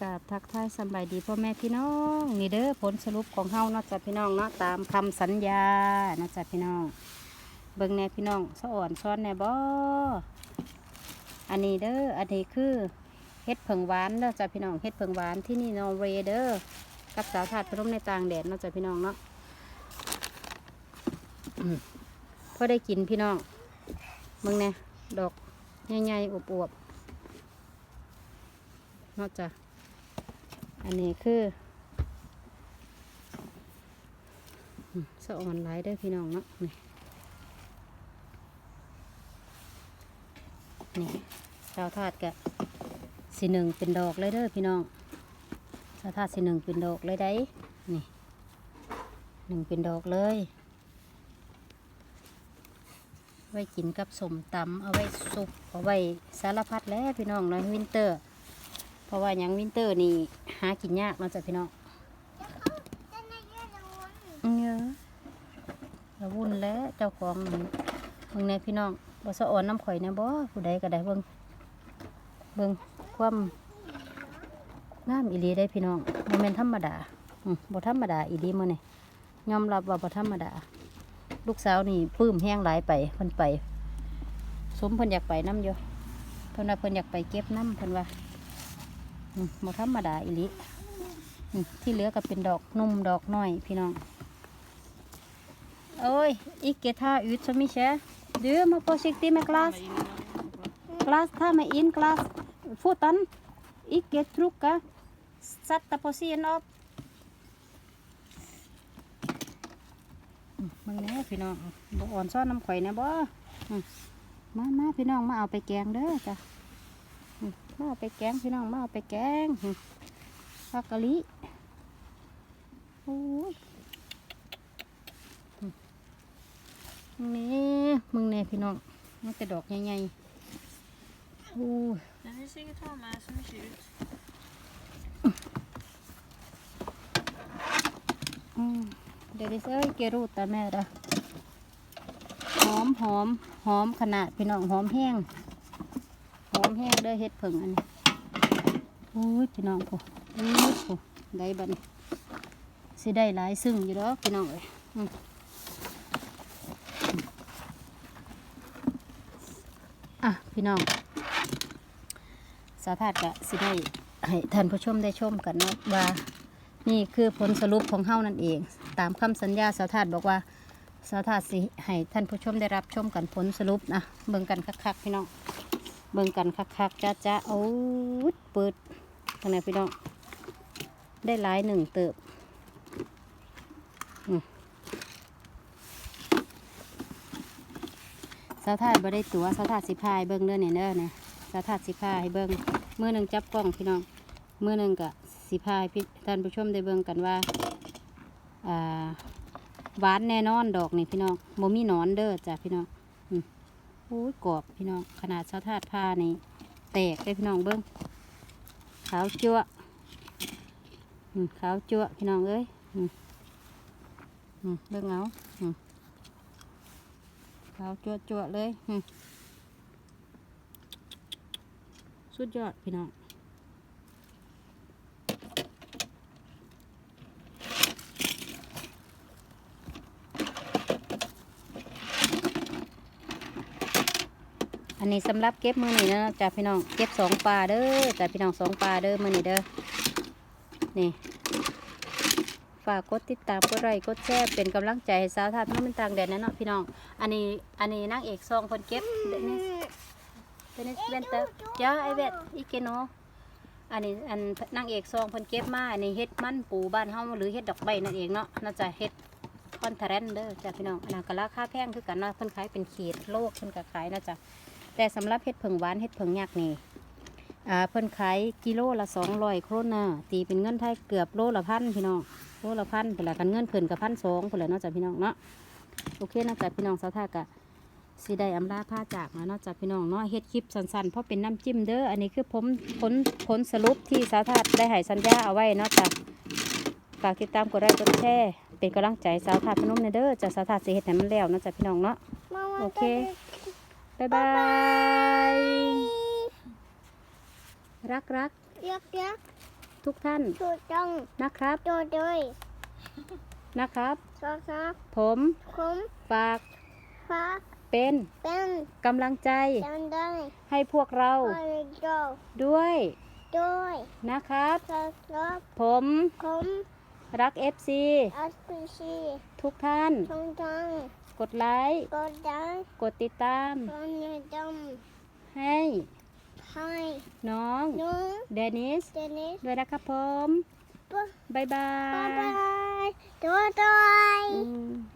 กราบทักทายสบายดีพ่อแม่พี่น้องนี่เด้อผลสรุปของเฮาเนาะจ้ะพี่น้องเนาะตามคำสัญญานาะจ้ะพี่น้อง เบิ่งแน่พี่น้องสะอ่อนซ้อนแน่บ่อันนี้เด้ออันนี้คือเฮ็ดเผิงหวานเด้อจ้ะพี่น้องเฮ็ดเผิงหวานที่นี่นอร์เวย์เด้อกับสาวถาดพนมในต่างแดดเนาะจ้ะพี่น้องเนาะพอได้กินพี่น้องเบิ่งแน่ดอกใหญ่ๆอวบๆนอกจาก อันนี้คือสะอ่อนหลายเด้พี่น้องเนาะนี่นี่ชาวทาดกะสีหนึ่งเป็นดอกเลยเด้อพี่น้องชาวทาดสีหนึ่งเป็นดอกเลยได้นี่หนึ่งเป็นดอกเลย ไว้กินกับสมตำเอาไว้ซุปเอาไว้สารพัดแล้วพี่น้องเลยวินเตอร์ เพราะว่าหยังวินเตอร์นี่หากินยากเนาะจ้ะพี่น้องเยอะแล้ววุ่นแล้วเจ้าของนี่มึงในพี่น้องบ่สะอ่อนน้ำข่อยแนะบ่ผู้ใดก็ได้เบิ่งเบิ่งความงามอีหลีได้พี่น้องบ่แม่นธรรมดาอืมบ่ธรรมดาอีหลีมื้อนี่ยอมรับว่าบ่ธรรมดา ลูกสาวนี่ปลื้มแห้งหลายไปเพิ่นไป สมเพิ่นอยากไปน้ำอยู่เพิ่นว่าเพิ่นอยากไปเก็บน้ำเพิ่นว่าอื มบ่ธรรมดาอีหลิที่เหลือก็เป็นดอกนุ่มดอกน้อยพี่น้องโอ้ยอีกเกท่าอืด så mycket. Du må forsiktig med glass. Glass, ta med in glass. Foten. Ikke trukke. Sett det på siden av. อืมมึงแน่พี่น้องบ่อ่อนซ้อนน้ำข่อยแน่บ่มามาพี่น้องมาเอาไปแกงเด้อจ้ะ มาเอาไปแกงพี่น้องมาเอาไปแกงผักกะลิโอ้ยนี่มึงเนี่ยพี่น้องมันแต่ดอกใหญ่ๆโอ้ย Den är säkert ha med som ser ut. เดี๋ยวดิเอ้ยเกรูตาแม่เด้อหอมหอมหอมขนาดพี่น้องหอมแห้ง แห้งเด้อเฮ็ดผึ่งอันนี้โอ้ยพี่น้องผู้โอ้ยผู้ได้บัดนสิได้หลายซึ่งอยู่ดอกพี่น้องเอ้ยอะพี่น้องสาธาตกะสิได้ให้ท่านผู้ชมได้ชมกันนะว่านี่คือผลสรุปของเฮานั่นเอง ตามคำสัญญาสาธาตบอกว่าสาธาตสิให้ท่านผู้ชมได้รับชมกันผลสรุปนะเบิ่งกันคักๆพี่น้อง เบิ่งกันคักๆจ้าจ้าโอ้ยเปิดทางไหนพี่น้อง ได้หลายหนึ่งเติบสาธาบ่ได้ตัวสาธาสิพายเบิ่งเด้อเนี่ยเด้อเนี่ยสาธาสิพายเบิ่งมือหนึ่งจับกล้องพี่น้องเมื่อหนึ่งกะสิพายพี่ท่านผู้ชมได้เบิ่งกันว่าอ่าหวานแน่นอนดอกนี่พี่น้องโมมีหนอนเด้อจ้ะพี่น้อง โอ้ยกรอบพี่น้อง ขนาดเสาทาดผ้านี่แตกเลยพี่น้องเบิ้งขาวจั่วขาวจั่วพี่น้องเอ้ยอืมอืมเบิ้งเอาขาวจั่วจั่วเลยสุดยอดพี่น้อง อันนี้สำหรับเก็บมือนี่นะจ้าพี่น้องเก็บสองปลาเด้อจ้าพี่น้องสองปลาเด้อมือนี่เด้อนี่ฝากกดติดตามกดไลค์กดแชร์เป็นกำลังใจให้สาวทาพน้องเป็นต่างแดนนะเนาะพี่น้อง อันนี้อันนี้นางเอกซองคนเก็บเดนิสเดนิสเวนเตอร์จ้าไอเวทอีเกโนอันนี้อันนางเอกซองคนเก็บมาอันนี้เฮ็ดมันปูบ้านเฮาหรือเฮ็ดดอกใบนั่นเองเนาะน่าจะเฮ็ดคอนเทนเด้อจ้ะพี่น้องอันนั้นก็ราคาแพงคือกันเนาะเพิ่นขายเป็นขีดโลกเพิ่นก็ขายนะจ๊ะ แต่สำหรับเห็ดเผิงหวานเห็ดเผิงยักษ์นี่อ่าเพิ่นขายกิโลละสองร้อยโครนะตีเป็นเงินไทยเกือบโลละพันพี่น้องโลละพันเพิ่นละกันเงินเพิ่นกับพันสองเพิ่นละเนาะจ้ะพี่น้องเนาะโอเคนะจ๊ะพี่น้องสาวทากะสีได้อำลาผ้าจากนะเนาะจ้ะพี่น้องเนาะเฮ็ดคลิปสั้นๆเพราะเป็นน้ำจิ้มเด้ออันนี้คือผมผลผลสรุปที่สาวทาได้ให้สัญญาเอาไว้เนาะจ้ะฝากติดตามกดไลค์กดแชร์เป็นกำลังใจสาวถาดพนมในเด้อจะสาวถาดสีเห็ดให้มันแล้วเนาะจ้ะพี่น้องเนาะโอเค บ๊ายบาย รักรัก Yak yak. ทุกท่านถูกต้องนะครับโดยโดยนะครับสอบครับผมผมฝากฟ้าเป็นเป็นกำลังใจจำได้ให้พวกเราพอเลยโดด้วยด้วยนะครับสอบครับผมผมรัก FC อัสพีซีทุกท่านทงทัง กดไลค์ กดดันกดติดตามตอนนี้ดให้ำให้น้องน้องเดนิสเดนิสด้วยนะครับผมบ๊ายบ๊ายบาบายยตัวตัวอืม